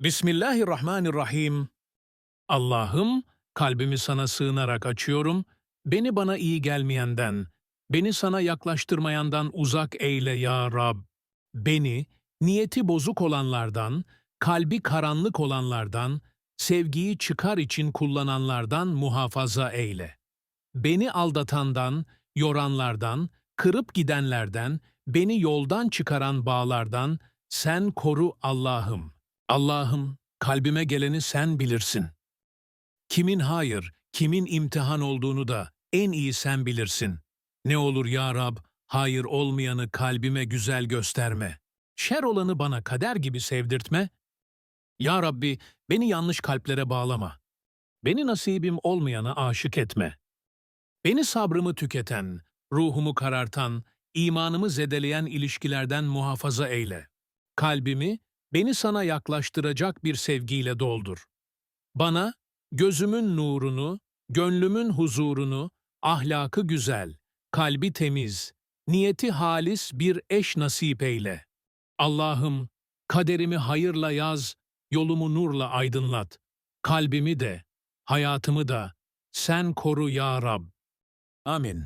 Bismillahirrahmanirrahim. Allah'ım, kalbimi sana sığınarak açıyorum, beni bana iyi gelmeyenden, beni sana yaklaştırmayandan uzak eyle ya Rab. Beni, niyeti bozuk olanlardan, kalbi karanlık olanlardan, sevgiyi çıkar için kullananlardan muhafaza eyle. Beni aldatandan, yoranlardan, kırıp gidenlerden, beni yoldan çıkaran bağlardan sen koru Allah'ım. Allah'ım, kalbime geleni sen bilirsin. Kimin hayır, kimin imtihan olduğunu da en iyi sen bilirsin. Ne olur ya Rab, hayır olmayanı kalbime güzel gösterme. Şer olanı bana kader gibi sevdirtme. Ya Rabbi, beni yanlış kalplere bağlama. Beni nasibim olmayana aşık etme. Beni sabrımı tüketen, ruhumu karartan, imanımı zedeleyen ilişkilerden muhafaza eyle. Kalbimi, beni sana yaklaştıracak bir sevgiyle doldur. Bana, gözümün nurunu, gönlümün huzurunu, ahlakı güzel, kalbi temiz, niyeti halis bir eş nasip eyle. Allah'ım, kaderimi hayırla yaz, yolumu nurla aydınlat. Kalbimi de, hayatımı da sen koru ya Rab. Amin.